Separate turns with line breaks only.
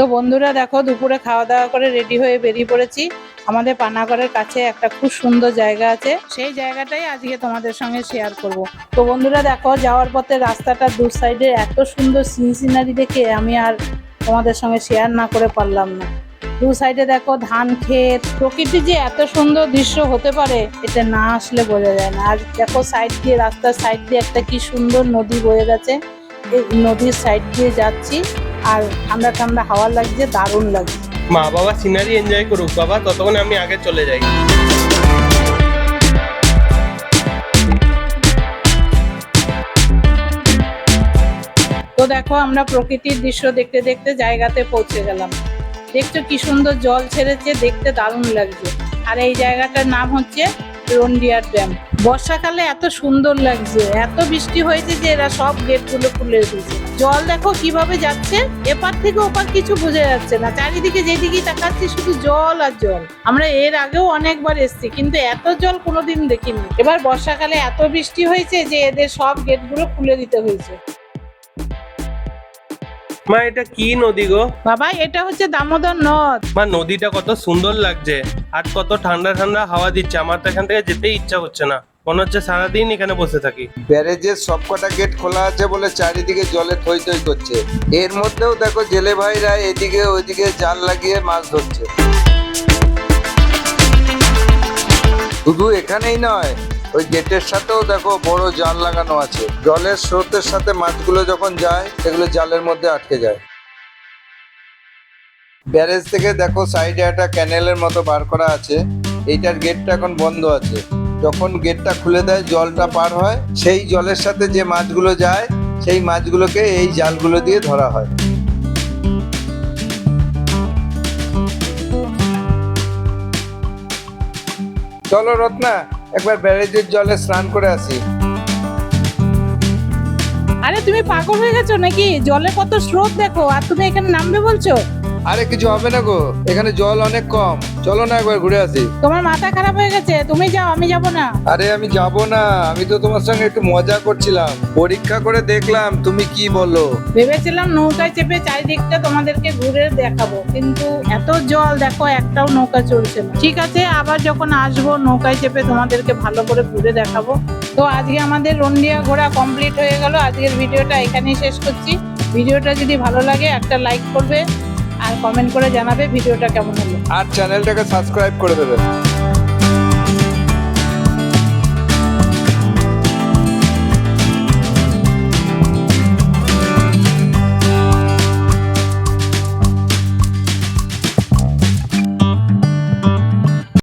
তো বন্ধুরা দেখো, দুপুরে খাওয়া দাওয়া করে রেডি হয়ে বেরিয়ে পড়েছি। আমাদের পানাগড়ের কাছে একটা খুব সুন্দর জায়গা আছে। সেই জায়গাটাই আজকে তোমাদের সঙ্গে শেয়ার করব। তো বন্ধুরা দেখো, যাওয়ার পথে রাস্তাটা দু সাইডে এত সুন্দর সিন সিনারি দেখে আমি আর তোমাদের সঙ্গে শেয়ার না করে পারলাম না। দু সাইডে দেখো, ধান ক্ষেত, প্রকৃতি যে এত সুন্দর দৃশ্য হতে পারে, এটা না আসলে বোঝা যায় না। আর দেখো সাইড দিয়ে, রাস্তার সাইড দিয়ে একটা কি সুন্দর নদী বয়ে গেছে। এই নদীর সাইড দিয়ে যাচ্ছি। আর ঠান্ডা ঠান্ডা হাওয়া লাগছে দারুণ লাগছে।
মা বাবা সিনারি এনজয় করুক বাবা ততক্ষণ আমি আগে চলে যাই।
তো দেখো আমরা প্রকৃতির দৃশ্য দেখতে দেখতে জায়গাতে পৌঁছে গেলাম। দেখছ কি সুন্দর জল ছেড়েছে দেখতে দারুণ লাগছে। আর এই জায়গাটার নাম হচ্ছে রন্ডিয়ার ড্যাম বর্ষাকালে এত সুন্দর লাগছে এত বৃষ্টি হয়েছে যে এরা সব গেটগুলো খুলে দিয়েছে। জল দেখো কীভাবে যাচ্ছে এপার থেকে ওপার কিছু বোঝা যাচ্ছে না। চারিদিকে যেদিকে তাকাচ্ছি শুধু জল আর জল। আমরা এর আগেও অনেকবার এসেছি কিন্তু এত জল কোনোদিন দেখিনি। এবার বর্ষাকালে এত বৃষ্টি হয়েছে যে এদের সব গেটগুলো খুলে দিতে হয়েছে।
মা এটা কি নদী গো?
বাবা এটা হচ্ছে দামোদর নদ।
মা নদীটা কত সুন্দর লাগছে। আর কত ঠান্ডা ঠান্ডা হাওয়া দিচ্ছে, আমার তো এখান থেকে যেতেই ইচ্ছা হচ্ছে না। মনে হচ্ছে সারাদিন এখানে বসে থাকি।
ব্যারেজের সবকটা গেট খোলা আছে বলে চারিদিকে জলে থই থই করছে। এর মধ্যেও দেখো জেলে ভাইরা এদিকে ওইদিকে জাল লাগিয়ে মাছ ধরছে। শুধু এখানেই নয়, ওই গেটের সাথেও দেখো বড় জাল লাগানো আছে। জলের স্রোতের সাথে মাছগুলো যখন যায়, সেগুলো জালের মধ্যে আটকে যায়। ব্যারেজ থেকে দেখো সাইডে একটা ক্যানেলের মতো বার করা আছে। এইটার গেটটা এখন বন্ধ আছে। যখন গেটটা খুলে দেয়, জলটা পার হয়। সেই জলের সাথে যে মাছগুলো যায়, সেই মাছগুলোকে এই জালগুলো দিয়ে ধরা হয়। চলো রত্না, একবার ব্যারেজের জলে স্নান করে আসি।
আরে তুমি পাগল হয়ে গেছো নাকি? জলে কত স্রোত দেখো, আর তুমি এখানে নামবে বলছো?
আরে কিছু হবে না গো এখানে জল অনেক কম। চলো না একবার ঘুরে আসি।
তোমার মাথা খারাপ হয়ে গেছে তুমি যাও আমি যাব না।
আরে আমি যাব না আমি তো তোমার সঙ্গে একটু মজা করছিলাম। পরীক্ষা করে দেখলাম তুমি কি বলো?
ভেবেছিলাম নৌকায় চেপে চারিদিকটা তোমাদেরকে ঘুরে দেখাবো কিন্তু এত জল দেখো একটাও নৌকা চলছে না। ঠিক আছে আবার যখন আসব নৌকায় চেপে তোমাদেরকে ভালো করে ঘুরে দেখাবো। তো আজকে আমাদের রন্ডিয়া ঘোরা কমপ্লিট হয়ে গেল। আজকের ভিডিওটা এখানেই শেষ করছি। ভিডিওটা যদি ভালো লাগে একটা লাইক করবে। আর কমেন্ট করে জানাবে ভিডিওটা কেমন হলো।
আর চ্যানেলটাকে সাবস্ক্রাইব করে দেবে।